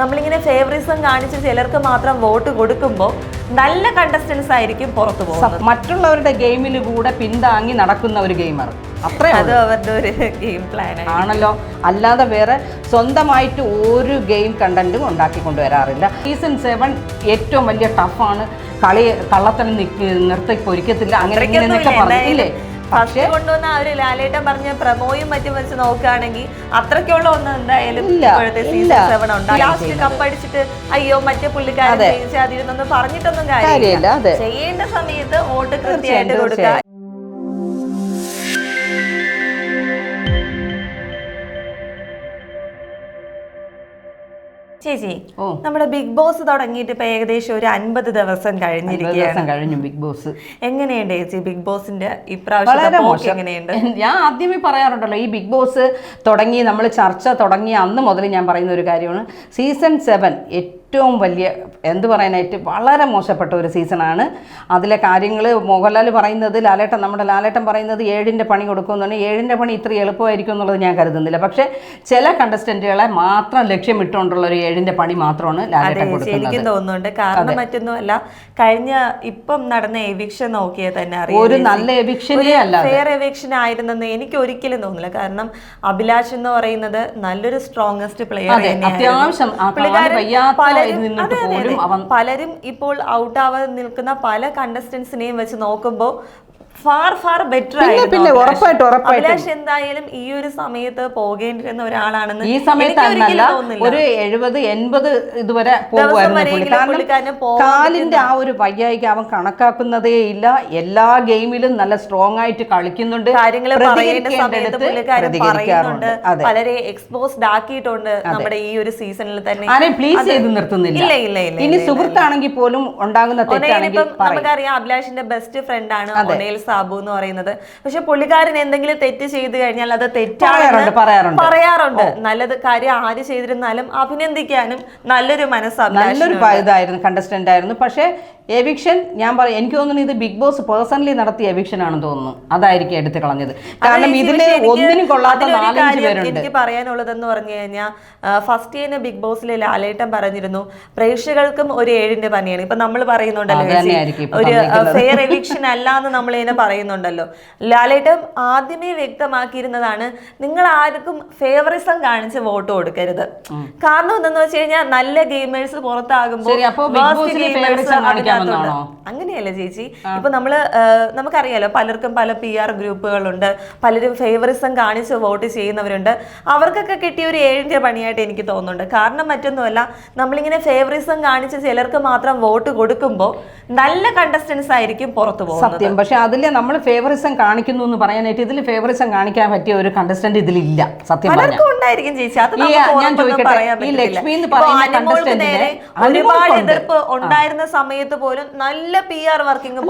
നമ്മളിങ്ങനെ ഫേവറിസം കാണിച്ച് ചിലർക്ക് മാത്രം വോട്ട് കൊടുക്കുമ്പോൾ നല്ല കണ്ടസ്റ്റൻസ് ആയിരിക്കും പുറത്തു പോകുന്നത്. മറ്റുള്ളവരുടെ ഗെയിമിൽ കൂടെ പിന്താങ്ങി നടക്കുന്ന ഒരു ഗെയിമർ അത്രേ അത് അവരുടെ ഒരു ഗെയിം പ്ലാൻ ആണല്ലോ. അല്ലാതെ വേറെ സ്വന്തമായിട്ട് ഒരു ഗെയിം കണ്ടന്റും ഉണ്ടാക്കി കൊണ്ടുവരാറില്ല സീസൺ സെവൻ ഏറ്റവും വലിയ ടഫാണ് കളി കള്ളത്തനം നിർത്തി പൊരിക്കത്തില്ല അങ്ങനെ ഇങ്ങനെ എന്നൊക്കെ പറഞ്ഞില്ലേ ഫസ്റ്റ് കൊണ്ടുവന്ന ആ ഒരു ലാലേട്ടൻ പറഞ്ഞ പ്രമോയും മറ്റും വെച്ച് നോക്കുകയാണെങ്കിൽ അത്രയ്ക്കുള്ള ഒന്നും എന്തായാലും ഇല്ല, ഇപ്പോഴത്തെ സീസൺ സെവൻ ഉണ്ടായി ലാസ്റ്റ്. കപ്പടിച്ചിട്ട് അയ്യോ മറ്റേ പുള്ളിക്കാരൻ ജയിച്ചാതിരുന്നൊന്നും പറഞ്ഞിട്ടൊന്നും കാര്യമില്ല. ചെയ്യേണ്ട സമയത്ത് വോട്ട് കൃത്യമായിട്ട് കൊടുക്കുക. ചേച്ചി ഓ. നമ്മുടെ ബിഗ് ബോസ് തുടങ്ങിയിട്ട് ഇപ്പൊ ഏകദേശം ഒരു അൻപത് ദിവസം കഴിഞ്ഞിരിക്കും കഴിഞ്ഞിരിക്കുകയാണ്. കഴിഞ്ഞു ബിഗ് ബോസ്. എങ്ങനെയുണ്ട് ചേച്ചി ബിഗ് ബോസിന്റെ എങ്ങനെയുണ്ട്? ഞാൻ ആദ്യമേ പറയാറുണ്ടല്ലോ ഈ ബിഗ് ബോസ് തുടങ്ങി നമ്മൾ ചർച്ച തുടങ്ങി അന്ന് മുതൽ ഞാൻ പറയുന്ന ഒരു കാര്യമാണ്. സീസൺ സെവൻ ഏറ്റവും വലിയ എന്ത് പറയാനായിട്ട് വളരെ മോശപ്പെട്ട ഒരു സീസണാണ്. അതിലെ കാര്യങ്ങൾ മോഹൻലാൽ പറയുന്നത് ലാലേട്ടൻ നമ്മുടെ ലാലേട്ടൻ പറയുന്നത് ഏഴിന്റെ പണി കൊടുക്കുമെന്നാണ് ഏഴിന്റെ പണി ഇത്ര എളുപ്പമായിരിക്കും എന്നുള്ളത് ഞാൻ കരുതുന്നില്ല. പക്ഷേ ചില കണ്ടസ്റ്റന്റുകളെ മാത്രം ലക്ഷ്യമിട്ടുകൊണ്ടുള്ള ഒരു ഏഴിന്റെ പണി മാത്രമാണ് ലാലേട്ടൻ എനിക്കും തോന്നുന്നുണ്ട്. കാരണം മറ്റൊന്നുമല്ല കഴിഞ്ഞ ഇപ്പം നടന്ന എവിക്ഷൻ നോക്കിയാൽ തന്നെ ഒരു നല്ല എവിക്ഷനേ അല്ല. ഫെയർ എവിക്ഷൻ ആയിരുന്നെന്ന് എനിക്ക് ഒരിക്കലും തോന്നില്ല കാരണം അഭിലാഷ് എന്ന് പറയുന്നത് നല്ലൊരു സ്ട്രോങ്സ്റ്റ് പ്ലെയർ അതെ, അത്യാവശ്യം പോലും അവൻ പലരും ഇപ്പോൾ ഔട്ട് ആവാൻ നിൽക്കുന്ന പല കണ്ടസ്റ്റൻസിനെയും വെച്ച് നോക്കുമ്പോൾ ഫാർ ഫാർ ബെറ്റർ പിന്നെ, അഭിലാഷ്. ഉറപ്പായിട്ടും, ഉറപ്പായിട്ടും. അഭിലാഷ് എന്തായാലും ഈ ഒരു സമയത്ത് പോകേണ്ടിരുന്ന ഒരാളാണെന്ന് ഈ സമയത്ത്. ഒരു എഴുപത് എൺപത് ഇതുവരെ കാലിന്റെ ആ ഒരു വയ്യായിക്ക് അവൻ കണക്കാക്കുന്നതേ ഇല്ല. എല്ലാ ഗെയിമിലും നല്ല സ്ട്രോങ് ആയിട്ട് കളിക്കുന്നുണ്ട്. കാര്യങ്ങൾ പറയേണ്ട സമയത്ത് പുള്ളിക്കാരൻ പറയുന്നുണ്ട്. വളരെ എക്സ്പോസ്ഡ് ആക്കിയിട്ടുണ്ട് നമ്മുടെ ഈ ഒരു സീസണിൽ തന്നെ. ആരെയും പ്ലീസ് ചെയ്ത് നിർത്തുന്നില്ല. ഇല്ല ഇല്ല ഇനി സുഹൃത്താണെങ്കിൽ പോലും ഉണ്ടാകുന്ന തെറ്റാണെങ്കിൽ നമുക്കറിയാം അഭിലാഷിന്റെ ബെസ്റ്റ് ഫ്രണ്ട് ആണ് ഒനേൽ സാബു എന്ന് പറയുന്നത്. പക്ഷെ പുള്ളിക്കാരൻ എന്തെങ്കിലും തെറ്റ് ചെയ്ത് കഴിഞ്ഞാൽ അത് തെറ്റാണെന്ന് പറയാറുണ്ട്, നല്ലത് കാര്യം ആര് ചെയ്തിരുന്നാലും അഭിനന്ദിക്കാനും നല്ലൊരു മനസ്സാണ് നല്ലൊരു ഇതായിരുന്നു കണ്ടസ്റ്റന്റ് ആയിരുന്നു. പക്ഷേ എവിക്ഷൻ ഞാൻ പറയും എനിക്ക് തോന്നുന്നു ഇത് ബിഗ് ബോസ് പേഴ്സണലി നടത്തിയ എവിക്ഷൻ ആണെന്ന് തോന്നുന്നു. അതായിരിക്കും എടുത്തു കളഞ്ഞത്. കാരണം എനിക്ക് ഒന്നിനും കൊള്ളാത്ത അതിലൊരു നാലഞ്ച് കാര്യം പേരുണ്ട്. എനിക്ക് പറയാനുള്ളതെന്ന് പറഞ്ഞു കഴിഞ്ഞാൽ ഫസ്റ്റ് ഇയർ ബിഗ് ബോസിലെ ലാലേട്ടൻ പറഞ്ഞിരുന്നു പ്രേക്ഷകർക്കും ഒരു ഏഴിന്റെ പണിയാണ് ഇപ്പൊ നമ്മൾ പറയുന്നുണ്ടല്ലോ അത് ചേച്ചി, തന്നെയായിരിക്കും ഇപ്പൊ ഒരു. ഫെയർ എവിക്ഷൻ അല്ലാന്ന് നമ്മൾ ഇതിനെ പറയുന്നുണ്ടല്ലോ. ലാലേട്ടൻ ആദ്യമേ വ്യക്തമാക്കിയിരുന്നതാണ് നിങ്ങൾ ആർക്കും ഫേവറിസം കാണിച്ച് വോട്ട് കൊടുക്കരുത്. കാരണം എന്തെന്ന് വെച്ച് കഴിഞ്ഞാൽ നല്ല ഗെയിമേഴ്സ് പുറത്താകുമ്പോൾ? അങ്ങനെയല്ല ചേച്ചി? ഇപ്പൊ നമ്മൾ നമുക്കറിയാലോ പലർക്കും പല പി ആർ ഗ്രൂപ്പുകളുണ്ട്. പലരും ഫേവറിസം കാണിച്ച് വോട്ട് ചെയ്യുന്നവരുണ്ട്. അവർക്കൊക്കെ കിട്ടിയ ഒരു ഏഴിന്റെ പണിയായിട്ട് എനിക്ക് തോന്നുന്നുണ്ട്. കാരണം മറ്റൊന്നുമല്ല നമ്മളിങ്ങനെ ഫേവറിസം കാണിച്ച് ചിലർക്ക് മാത്രം വോട്ട് കൊടുക്കുമ്പോൾ നല്ല കണ്ടസ്റ്റൻസ് ആയിരിക്കും പുറത്തു പോകുന്നത്. സത്യം. പക്ഷെ അതിൽ നമ്മൾ ഫേവറിസം കാണിക്കുന്നു എന്ന് പറയാനായിട്ട് ഇതിൽ ഫേവറിസം കാണിക്കാൻ പറ്റിയ ഒരു കണ്ടസ്റ്റന്റ് ഇതിലില്ല സത്യം പലർക്കും ഉണ്ടായിരിക്കും ചേച്ചി. അത് ഞാൻ ചോദിക്കട്ടെ, ഈ. ലക്ഷ്മി എന്ന് പറയുന്ന അനുമോൾക്ക് contestant നേരെ ന് ഒരുപാട് എതിർപ്പ് ഉണ്ടായിരുന്ന സമയത്ത് പോലും നല്ല പി ആർ വർക്കിംഗ്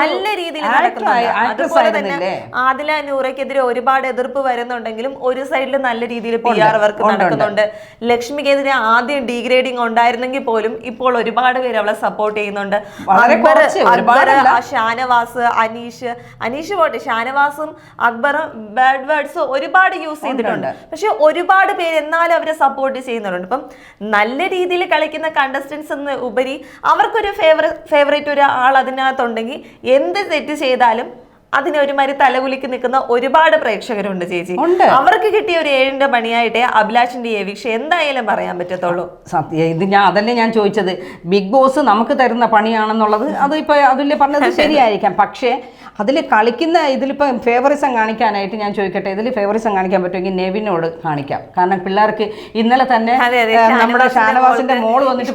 നല്ല രീതിയിൽ നടക്കുന്നുണ്ട്? ആദില നൂറയ്ക്കെതിരെ ഒരുപാട് എതിർപ്പ് വരുന്നുണ്ടെങ്കിലും ഒരു സൈഡിൽ നല്ല രീതിയിൽ പി ആർ വർക്ക്. നടക്കുന്നുണ്ട്. ലക്ഷ്മിക്കെതിരെ ആദ്യം ഡീഗ്രേഡിംഗ് ഉണ്ടായിരുന്നെങ്കിൽ പോലും ഇപ്പോൾ ഒരുപാട് പേര് അവളെ സപ്പോർട്ട് ചെയ്യുന്നുണ്ട്. വളരെ ഷാനവാസ് അനീഷ് അനീഷ് പോട്ടെ ഷാനവാസും അക്ബറും ബാഡ് വേർഡ്സ് ഒരുപാട് യൂസ് ചെയ്തിട്ടുണ്ട്. പക്ഷെ ഒരുപാട് പേര് എന്നാലും അവരെ സപ്പോർട്ട് ചെയ്യുന്നുണ്ട്. ഇപ്പം നല്ല രീതിയിൽ കളിക്കുന്ന കണ്ടസ്റ്റൻസ് എന്ന് ഉപരി അവർക്കൊരു ഫേവറ ഫേവറേറ്റ് ഒരാൾ ആൾ അതിനകത്തുണ്ടെങ്കിൽ എന്ത് തെറ്റ് ചെയ്താലും അതിനെ ഒരുമാതിരി തലകുലിക്ക് നിൽക്കുന്ന ഒരുപാട് പ്രേക്ഷകരുണ്ട് ചേച്ചി. ഉണ്ട്. അവർക്ക് കിട്ടിയ ഒരു ഏഴിന്റെ പണിയായിട്ടേ അഭിലാഷിന്റെ ഈ വിഷയം എന്തായാലും പറയാൻ പറ്റത്തുള്ളൂ. സത്യം ഇത് ഞാൻ അതല്ലേ ഞാൻ ചോദിച്ചത്. ബിഗ് ബോസ് നമുക്ക് തരുന്ന പണിയാണെന്നുള്ളത് അത് ഇപ്പൊ അതിൽ പറഞ്ഞത് ശരിയായിരിക്കാം. പക്ഷേ അതിൽ കളിക്കുന്ന ഇതിലിപ്പോൾ ഫേവറിസം കാണിക്കാനായിട്ട് ഞാൻ ചോദിക്കട്ടെ ഇതിൽ ഫേവറിസം കാണിക്കാൻ പറ്റുമെങ്കിൽ നെവിനോട് കാണിക്കാം. കാരണം പിള്ളേർക്ക് ഇന്നലെ തന്നെ നമ്മുടെ ഷാനവാസിന്റെ മോൾ വന്നിട്ട്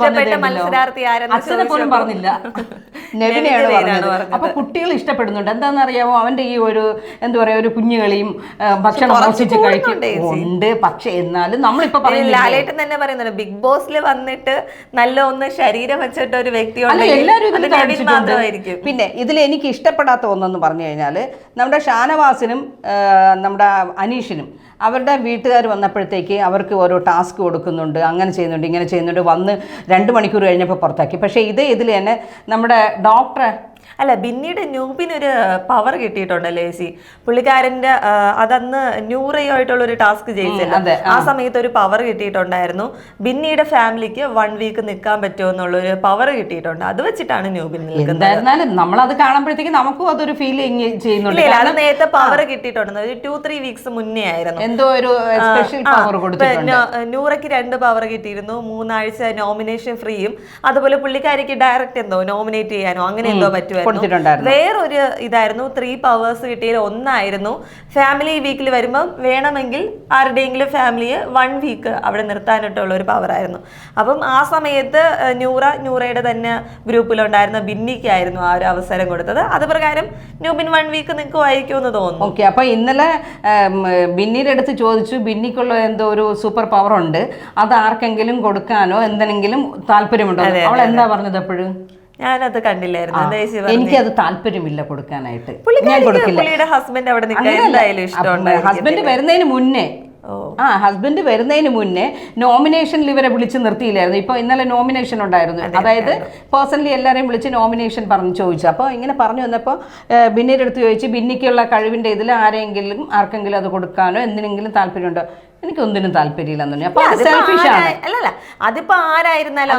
അച്ഛനെ പോലും പറഞ്ഞില്ല. നെവിനെയാണ് പറഞ്ഞത്. അപ്പൊ കുട്ടികൾ ഇഷ്ടപ്പെടുന്നുണ്ട്. എന്താണെന്ന് അറിയാമോ അവന്റെ ഈ ഒരു എന്താ പറയുക ഒരു കുഞ്ഞുകളിയും ഭക്ഷണം കുറച്ച് മോഷിച്ച് കഴിക്കും. കൂടുന്നുണ്ട് ഉണ്ട് പക്ഷെ എന്നാലും നമ്മളിപ്പോ ലാലേട്ടൻ തന്നെ പറയുന്നുണ്ട് ബിഗ് ബോസിൽ വന്നിട്ട് നല്ല ഒന്ന് ശരീരം വെച്ചിട്ട് ഒരു വ്യക്തി അല്ല എല്ലാവരും ഇതിൽ അത് നെവിൻ കാണിച്ചിട്ടുണ്ട്. മാത്രമായിരിക്കും. പിന്നെ ഇതിൽ എനിക്ക് ഇഷ്ടപ്പെടാത്ത ഒന്നെന്ന് പറഞ്ഞു കഴിഞ്ഞാൽ നമ്മുടെ ഷാനവാസിനും നമ്മുടെ അനീഷിനും അവരുടെ വീട്ടുകാർ വന്നപ്പോഴത്തേക്ക് അവർക്ക് ഓരോ ടാസ്ക് കൊടുക്കുന്നുണ്ട് അങ്ങനെ ചെയ്യുന്നുണ്ട് ഇങ്ങനെ ചെയ്യുന്നുണ്ട് വന്ന് രണ്ട് മണിക്കൂർ കഴിഞ്ഞപ്പോൾ പുറത്താക്കി. പക്ഷേ ഇതേ ഇതിൽ തന്നെ നമ്മുടെ ഡോക്ടറെ അല്ല പിന്നീട് ന്യൂബിന് ഒരു പവർ കിട്ടിയിട്ടുണ്ടല്ലോ ചേച്ചി പുള്ളിക്കാരന്റെ അതന്ന് ന്യൂറയുമായിട്ടുള്ള ഒരു ടാസ്ക് ചെയ്തില്ല അതെ, ആ. സമയത്ത് ഒരു പവർ കിട്ടിയിട്ടുണ്ടായിരുന്നു. ബിന്നിയുടെ ഫാമിലിക്ക് വൺ വീക്ക് നിൽക്കാൻ പറ്റുമോ എന്നുള്ള ഒരു പവർ കിട്ടിയിട്ടുണ്ട്. അത് വെച്ചിട്ടാണ് ന്യൂബിൻ നിൽക്കുന്നത്. എന്തായിരുന്നാലും നമ്മളത് കാണുമ്പോഴത്തേക്ക് നമുക്കും അതൊരു ഫീലിംഗ് ചെയ്യുന്നുണ്ട്. അത് നേരത്തെ പവർ കിട്ടിയിട്ടുണ്ട് ഒരു ടു ത്രീ വീക്സ് മുന്നേ ആയിരുന്നു. എന്തോ ഒരു സ്പെഷ്യൽ പവർ നൂറയ്ക്ക് രണ്ട് പവർ കിട്ടിയിരുന്നു. മൂന്നാഴ്ച നോമിനേഷൻ ഫ്രീയും അതുപോലെ പുള്ളിക്കാരിക്ക് ഡയറക്റ്റ് എന്തോ നോമിനേറ്റ് ചെയ്യാനോ അങ്ങനെ എന്തോ പറ്റുമായിരുന്നു. വേറൊരു ഇതായിരുന്നു ത്രീ പവേഴ്സ് കിട്ടിയതിൽ ഒന്നായിരുന്നു. ഫാമിലി വീക്കിൽ വരുമ്പം വേണമെങ്കിൽ ആരുടെയെങ്കിലും ഫാമിലിയെ വൺ വീക്ക് അവിടെ നിർത്താനായിട്ടുള്ള ഒരു പവറായിരുന്നു അപ്പം ആ സമയത്ത് ന്യൂറ ന്യൂറയുടെ തന്നെ ഗ്രൂപ്പിലുണ്ടായിരുന്ന ബിന്നിക്കായിരുന്നു ആ ഒരു അവസരം കൊടുത്തത്. അത് പ്രകാരം ന്യൂബിൻ വൺ വീക്ക് നിൽക്കുമായിരിക്കും എന്ന് തോന്നുന്നു. ഓക്കെ അപ്പൊ ഇന്നലെ ബിന്നിയുടെ അടുത്ത് ചോദിച്ചു ബിന്നിക്കുള്ള എന്തോ ഒരു സൂപ്പർ പവർ ഉണ്ട്. അത് ആർക്കെങ്കിലും കൊടുക്കാനോ എന്തെങ്കിലും താല്പര്യമുണ്ടോ. അവൾ എന്താ പറഞ്ഞത് എപ്പോഴും? ഞാനത് കണ്ടില്ലായിരുന്നു? എനിക്കത് താല്പര്യമില്ല കൊടുക്കാനായിട്ട്. ഞാൻ കൊടുക്കില്ല. ഹസ്ബൻഡ് അവിടെ എന്തായാലും ഹസ്ബൻഡ് വരുന്നതിന് മുന്നേ. ആ ഹസ്ബൻഡ് വരുന്നതിന് മുന്നേ നോമിനേഷനിൽ ഇവരെ വിളിച്ച് നിർത്തിയില്ലായിരുന്നു. ഇപ്പോൾ ഇന്നലെ നോമിനേഷൻ ഉണ്ടായിരുന്നു. അതായത് പേഴ്സണലി എല്ലാവരെയും വിളിച്ച് നോമിനേഷൻ പറഞ്ഞു ചോദിച്ചു. അപ്പോൾ ഇങ്ങനെ പറഞ്ഞു വന്നപ്പോൾ ബിന്നിയുടെ അടുത്ത് ചോദിച്ചു ബിന്നിക്കുള്ള കഴിവിന്റെ ഇതിൽ ആരെങ്കിലും ആർക്കെങ്കിലും അത് കൊടുക്കാനോ എന്തിനെങ്കിലും താല്പര്യമുണ്ടോ? എനിക്ക് ഒന്നിനും താല്പര്യമില്ലെന്ന് പറഞ്ഞു അപ്പോൾ അത് അതിപ്പോ സെൽഫിഷ് ആണ്. അല്ലല്ല അതിപ്പോ ആരായിരുന്നാലും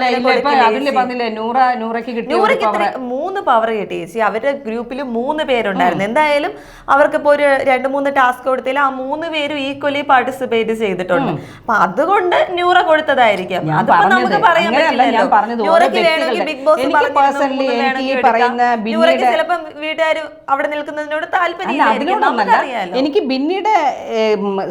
മൂന്ന് പവർ കിട്ടി ചേച്ചി അവരുടെ ഗ്രൂപ്പിൽ മൂന്ന് പേരുണ്ടായിരുന്നു. എന്തായാലും അവർക്കിപ്പോ ഒരു രണ്ട് മൂന്ന് ടാസ്ക് കൊടുത്തതിൽ ആ മൂന്ന് പേരും ഈക്വലി പാർട്ടിസിപ്പേറ്റ് ചെയ്തിട്ടുണ്ട്. അപ്പൊ അതുകൊണ്ട് ന്യൂറ കൊടുത്തതായിരിക്കാം. അതിപ്പോ നമുക്ക് പറയാൻ ന്യൂറയ്ക്ക് ചിലപ്പം വീട്ടുകാർ അവിടെ നിൽക്കുന്നതിനോട് താല്പര്യം എനിക്ക് ബിന്നിയുടെ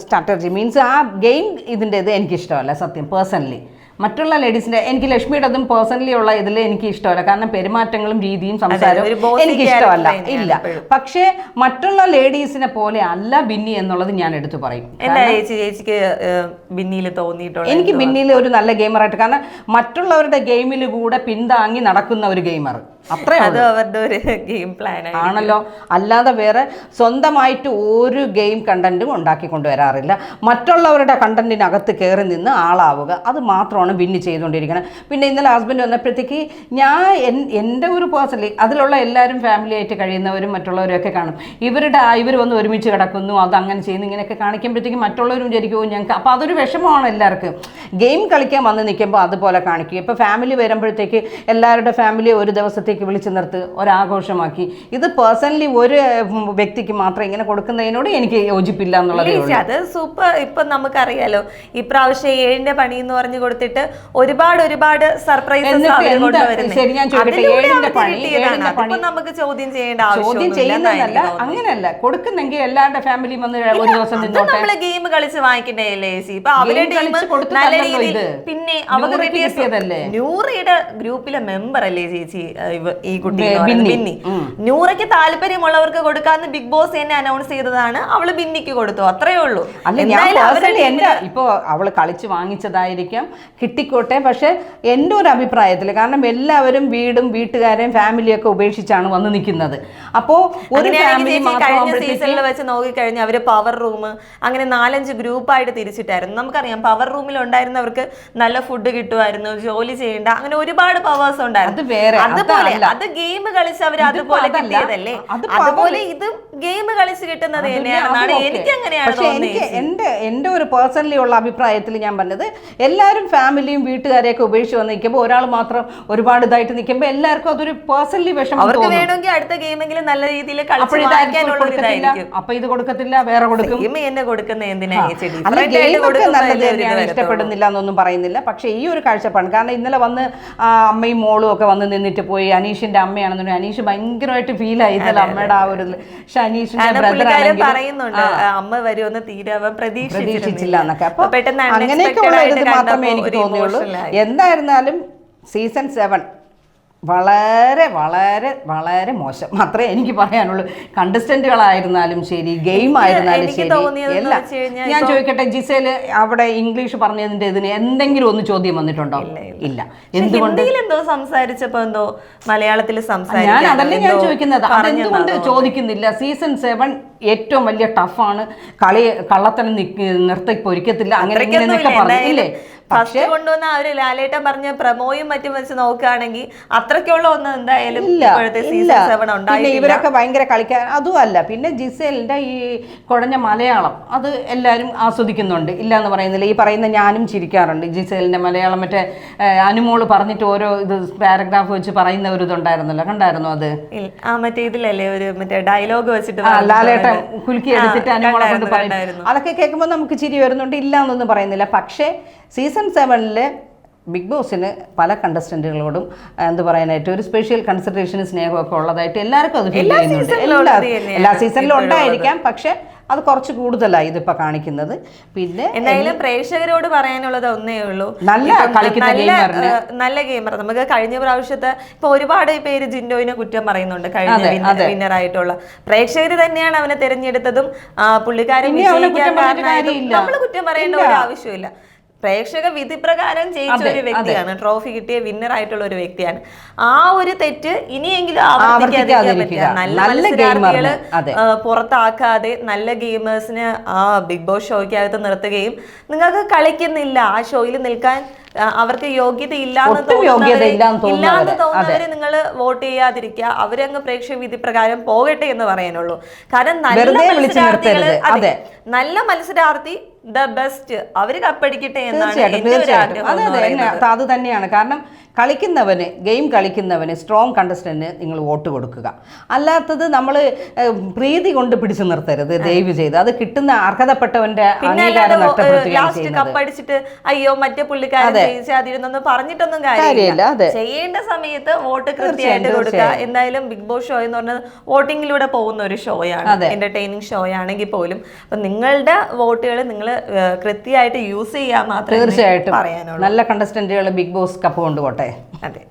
സ്ട്രാറ്റജി മീൻസ് ആ ഗെയിം ഇതിന്റെ ഇത് എനിക്കിഷ്ടമല്ല സത്യം പേഴ്സണലി മറ്റുള്ള ലേഡീസിന്റെ എനിക്ക് ലക്ഷ്മിയുടെ അതും പേഴ്സണലി ഉള്ള ഇതിൽ എനിക്ക് ഇഷ്ടമല്ല. കാരണം പെരുമാറ്റങ്ങളും രീതിയും സംസാരവും എനിക്ക് ഇഷ്ടമല്ല. ഇല്ല. പക്ഷേ മറ്റുള്ള ലേഡീസിനെ പോലെ അല്ല ബിന്നി എന്നുള്ളത് ഞാൻ എടുത്തു പറയും. ചേച്ചിക്ക് ബിന്നിയിൽ എനിക്ക് ബിന്നിയിൽ ഒരു നല്ല ഗെയിമറായിട്ട് കാരണം മറ്റുള്ളവരുടെ ഗെയിമിൽ കൂടെ പിന്താങ്ങി നടക്കുന്ന ഒരു ഗെയിമർ അത്രേ അത് അവരുടെ ഒരു ഗെയിം പ്ലാൻ ആണല്ലോ. അല്ലാതെ വേറെ സ്വന്തമായിട്ട് ഒരു ഗെയിം കണ്ടന്റും ഉണ്ടാക്കി കൊണ്ടുവരാറില്ല. മറ്റുള്ളവരുടെ കണ്ടന്റിനകത്ത് കയറി നിന്ന് ആളാവുക. അത് മാത്രമാണ് ബിന്നി ചെയ്തുകൊണ്ടിരിക്കുന്നത് പിന്നെ ഇന്നലെ ഹസ്ബൻഡ് വന്നപ്പോഴത്തേക്ക് ഞാൻ എൻ- എന്റെ ഒരു പേഴ്സണലി അതിലുള്ള എല്ലാവരും ഫാമിലി ആയിട്ട് കഴിയുന്നവരും മറ്റുള്ളവരും ഒക്കെ കാണും. ഇവരുടെ ഇവർ വന്ന് ഒരുമിച്ച് കിടക്കുന്നു അത് അങ്ങനെ ചെയ്യുന്നു ഇങ്ങനെയൊക്കെ കാണിക്കുമ്പോഴത്തേക്ക് മറ്റുള്ളവരും വിചാരിക്കുമോ ഞങ്ങൾക്ക് അപ്പോൾ അതൊരു വിഷമമാണ് എല്ലാവർക്കും. ഗെയിം കളിക്കാൻ വന്ന് നിൽക്കുമ്പോൾ അതുപോലെ കാണിക്കും. ഇപ്പോൾ ഫാമിലി വരുമ്പോഴത്തേക്ക് എല്ലാവരുടെ ഫാമിലി ഒരു ദിവസത്തേക്ക് വിളിച്ചു നിർത്ത് ഒരാഘോഷമാക്കി. ഇത് പേഴ്സണലി ഒരു വ്യക്തിക്ക് മാത്രം ഇങ്ങനെ കൊടുക്കുന്നതിനോട് എനിക്ക് യോജിപ്പില്ല എന്നുള്ളത് അത് സൂപ്പർ. ഇപ്പം നമുക്കറിയാലോ ഇപ്രാവശ്യം ഏഴിന്റെ പണി എന്ന് പറഞ്ഞു കൊടുത്തിട്ട് ഒരുപാട് ഒരുപാട് സർപ്രൈസ് ശരി ഞാൻ ചോദിക്കട്ടെ ഏഴിന്റെ പണി നമുക്ക് ചോദ്യം ചെയ്യേണ്ട ചോദ്യം ചെയ്യുന്നതല്ല. അങ്ങനെയല്ല. കൊടുക്കുന്നെങ്കിൽ എല്ലാവരുടെ ഫാമിലി വന്ന് ഒരു ദിവസം നമ്മൾ ഗെയിം കളിച്ച് വാങ്ങിക്കണ്ടേ സി ഇപ്പൊ അവരുടെ ടീം നല്ല രീതിയിൽ പിന്നെ അവർക്ക് നൂറയ്ക്ക് കിട്ടിയ ഗ്രൂപ്പിലെ മെമ്പർ അല്ലേ ചേച്ചി? ഈ കുട്ടി ബിന്നി. നൂറയ്ക്ക് താല്പര്യമുള്ളവർക്ക് കൊടുക്കാന്ന് ബിഗ് ബോസ് തന്നെ അനൗൺസ് ചെയ്തതാണ്. അവൾ ബിന്നിക്ക് കൊടുത്തു. അത്രേ ഉള്ളൂ. അല്ല ഞാൻ ഇപ്പോ അവൾ കളിച്ച് വാങ്ങിച്ചതായിരിക്കാം. കിട്ടിക്കോട്ടെ. പക്ഷെ എന്റെ ഒരു അഭിപ്രായത്തിൽ കാരണം എല്ലാവരും വീടും വീട്ടുകാരെയും ഫാമിലിയൊക്കെ ഉപേക്ഷിച്ചാണ് വന്ന് നിൽക്കുന്നത്. അപ്പോ ഒരു ഫാമിലി കഴിഞ്ഞ സീസണിൽ വെച്ച് നോക്കിക്കഴിഞ്ഞാൽ അവർ പവർ റൂം അങ്ങനെ നാലഞ്ച് ഗ്രൂപ്പായിട്ട് തിരിച്ചിട്ടായിരുന്നു. നമുക്കറിയാം പവർ റൂമിൽ ഉണ്ടായിരുന്നവർക്ക് നല്ല ഫുഡ് കിട്ടുമായിരുന്നു ജോലി ചെയ്യേണ്ട അങ്ങനെ ഒരുപാട് പവേഴ്സ് ഉണ്ടായിരുന്നു. അതുപോലെ അത് ഗെയിം കളിച്ച് അവർ അതുപോലെ. കിട്ടിയതല്ലേ? അതുപോലെ ഇതും ഗെയിം കളിച്ച് കിട്ടുന്നത് തന്നെയാണെന്നാണ് എനിക്ക് അങ്ങനെയാണ് പക്ഷേ എനിക്ക് തോന്നുന്നത് എന്റെ എന്റെ ഒരു പേഴ്സണലി ഉള്ള അഭിപ്രായത്തിൽ ഞാൻ പറഞ്ഞത് എല്ലാവരും ഫാമിലിയും വീട്ടുകാരെയൊക്കെ ഉപേക്ഷിച്ച് വന്ന് നിൽക്കുമ്പോൾ ഒരാൾ മാത്രം ഒരുപാട് ഇതായിട്ട് നിൽക്കുമ്പോൾ എല്ലാവർക്കും അതൊരു പേഴ്സണലി വിഷമം അവർക്ക് വേണമെങ്കിൽ അടുത്ത ഗെയിമെങ്കിലും നല്ല രീതിയിൽ അപ്പൊ ഇത് കൊടുക്കത്തില്ല. വേറെ കൊടുക്കും. ഇഷ്ടപ്പെടുന്നില്ല എന്നൊന്നും പറയുന്നില്ല. പക്ഷേ ഈ ഒരു കാഴ്ചപ്പാട്. കാരണം ഇന്നലെ വന്ന് അമ്മയും മോളും ഒക്കെ വന്ന് നിന്നിട്ട് പോയി. അനീഷിന്റെ അമ്മയാണെന്നുണ്ടെങ്കിൽ അനീഷ് ഭയങ്കരമായിട്ട് ഫീൽ ആയി ഇന്നലെ അമ്മയുടെ ആ ഒരു പക്ഷെ അനീഷിന്റെ ബ്രദർ പുള്ളിക്കാരൻ പറയുന്നുണ്ട് അമ്മ വരുമെന്ന് തീരെ അവൻ പ്രതീക്ഷിച്ചില്ല എന്നൊക്കെ. അപ്പൊ അങ്ങനെയൊക്കെ ഉള്ള ഇത് മാത്രമേ എനിക്ക് തോന്നിയുള്ളൂ. എന്തായിരുന്നാലും സീസൺ സെവൻ വളരെ വളരെ വളരെ മോശം. മാത്രമേ എനിക്ക് പറയാനുള്ളൂ. കണ്ടസ്റ്റന്റുകളായിരുന്നാലും ശരി ഗെയിം ആയിരുന്നാലും ശരി എല്ലാം. ഞാൻ ചോദിക്കട്ടെ ജിസേൽ അവിടെ ഇംഗ്ലീഷ് പറഞ്ഞതിന്റെ ഇതിന് എന്തെങ്കിലും ഒന്ന് ചോദ്യം വന്നിട്ടുണ്ടോ? ഇല്ല എന്തുകൊണ്ട്? എന്തോ സംസാരിച്ചപ്പോ എന്തോ മലയാളത്തിൽ ഞാൻ സംസാരിക്കാൻ അതല്ലേ ഞാൻ ചോദിക്കുന്നത്. അതെന്തുകൊണ്ട് ചോദിക്കുന്നില്ല? സീസൺ സെവൻ ഏറ്റവും വലിയ ടഫാണ് കളി കള്ളത്തനം നിർത്തി പൊരിക്കത്തില്ല. അങ്ങനെ ഇങ്ങനെ എന്നൊക്കെ പറഞ്ഞില്ലേ പക്ഷേ കൊണ്ടുവന്ന ആ ഒരു ലാലേട്ടൻ പറഞ്ഞ പ്രമോയും മറ്റും വെച്ച് നോക്കുകയാണെങ്കിൽ അത്രയ്ക്കുള്ള ഒന്നും എന്തായാലും പിന്നെ ഇവരൊക്കെ ഭയങ്കര കളിക്കാൻ അതും അല്ല. പിന്നെ ജിസേലിന്റെ ഈ കുഴഞ്ഞ മലയാളം അത് എല്ലാവരും ആസ്വദിക്കുന്നുണ്ട്. ഇല്ല എന്ന് പറയുന്നില്ല. ഈ പറയുന്ന ഞാനും ചിരിക്കാറുണ്ട്. ജിസേലിന്റെ മലയാളം മറ്റേ അനുമോൾ പറഞ്ഞിട്ട് ഓരോ ഇത് പാരഗ്രാഫ് വെച്ച് പറയുന്ന ഒരു ഇതുണ്ടായിരുന്നല്ലോ. കണ്ടായിരുന്നു അത്. ആ മറ്റേ ഇതിലല്ലേ ഒരു മറ്റേ ഡയലോഗ് വെച്ചിട്ട് ലാലേട്ടൻ കുലുക്കി എടുത്തിട്ട് അനുമോളെ കൊണ്ട് കണ്ടായിരുന്നു, അതൊക്കെ കേൾക്കുമ്പോൾ നമുക്ക് ചിരി വരുന്നുണ്ട് ഇല്ല എന്നൊന്നും പറയുന്നില്ല. പക്ഷേ സീസൺ സെവനിൽ ബിഗ് ബോസിന് പല കണ്ടസ്റ്റന്റുകളോടും എന്ത് പറയാനായിട്ട് ഒരു സ്പെഷ്യൽ കൺസിഡറേഷനും സ്നേഹമൊക്കെ ഉള്ളതായിട്ട് എല്ലാവർക്കും അത് ഫീൽ ചെയ്യുന്നുണ്ട്. എല്ലാ എല്ലാ സീസണിലും ഉണ്ടായിരിക്കാം പക്ഷെ അത് കുറച്ച് കൂടുതലായി ഇതിപ്പോ കാണിക്കുന്നത്. പിന്നെ എന്തായാലും പ്രേക്ഷകരോട് പറയാനുള്ളത് ഒന്നേ ഉള്ളൂ. നല്ല നല്ല, നല്ല ഗെയിമർ നമുക്ക് കഴിഞ്ഞ പ്രാവശ്യത്തെ ഇപ്പൊ ഒരുപാട് പേര് ജിൻഡോയിനെ കുറ്റം പറയുന്നുണ്ട്. കഴിഞ്ഞ. വിന്നർ ആയിട്ടുള്ള പ്രേക്ഷകർ തന്നെയാണ് അവനെ തിരഞ്ഞെടുത്തതും പുള്ളിക്കാരെ പുള്ളിക്കാരൻ. നമ്മൾ കുറ്റം പറയേണ്ട ഒരു ആവശ്യമില്ല. പ്രേക്ഷക വിധി പ്രകാരം ജയിച്ച ഒരു വ്യക്തിയാണ്. ട്രോഫി കിട്ടിയ വിന്നർ ആയിട്ടുള്ള ഒരു വ്യക്തിയാണ്. ആ ഒരു തെറ്റ് ഇനിയെങ്കിലും ആവർത്തിക്കാതിരിക്കാൻ പറ്റുക നല്ല മത്സരാർത്ഥികൾ പുറത്താക്കാതെ നല്ല ഗെയിമേഴ്സിനെ ആ ബിഗ് ബോസ് ഷോയ്ക്കകത്ത് നിർത്തുകയും നിങ്ങൾക്ക് കളിക്കുന്നില്ല ആ ഷോയിൽ നിൽക്കാൻ അവർക്ക് യോഗ്യത ഇല്ലാന്ന് തോന്നുന്നവരെ, നിങ്ങൾ വോട്ട് ചെയ്യാതിരിക്കുക. അവരങ്ങ് പ്രേക്ഷക വിധി പ്രകാരം പോകട്ടെ എന്ന് പറയാനുള്ളൂ. കാരണം നല്ല മത്സരാർത്ഥികൾ മത്സരാർത്ഥികൾ അതെ. അതെ. നല്ല മത്സരാർത്ഥി ദ ബെസ്റ്റ് അവർ കപ്പടിക്കട്ടെ എന്നാണ് തീർച്ചയായിട്ടും അതെ അതെ അത്. തന്നെയാണ്. കാരണം കളിക്കുന്നവന് ഗെയിം കളിക്കുന്നവന് സ്ട്രോങ് കണ്ടസ്റ്റന് നിങ്ങൾ വോട്ട് കൊടുക്കുക. അല്ലാത്തത് നമ്മൾ പ്രീതി കൊണ്ട് പിടിച്ചു നിർത്തരുത് ദയവ് ചെയ്ത്. അത് കിട്ടുന്ന അർഹതപ്പെട്ടവന്റെ അംഗീകാരം കപ്പടിച്ചിട്ട് അയ്യോ മറ്റേ പുള്ളിക്കാരൻ പറഞ്ഞിട്ടൊന്നും കാര്യമില്ല, ചെയ്യേണ്ട സമയത്ത് വോട്ട് കൃത്യമായിട്ട് കൊടുക്കുക. എന്തായാലും ബിഗ് ബോസ് ഷോ എന്ന് പറഞ്ഞത് വോട്ടിങ്ങിലൂടെ പോകുന്ന ഒരു ഷോയാണ്. എന്റർടൈനിങ് ഷോ ആണെങ്കിൽ പോലും. അപ്പൊ നിങ്ങളുടെ വോട്ടുകൾ നിങ്ങൾ കൃത്യമായിട്ട് യൂസ് ചെയ്യാൻ മാത്രമേ തീർച്ചയായിട്ടും. പറയാനുള്ളൂ. നല്ല കണ്ടസ്റ്റന്റുകൾ ബിഗ് ബോസ് കപ്പ് കൊണ്ടുപോട്ടെ. അതെ.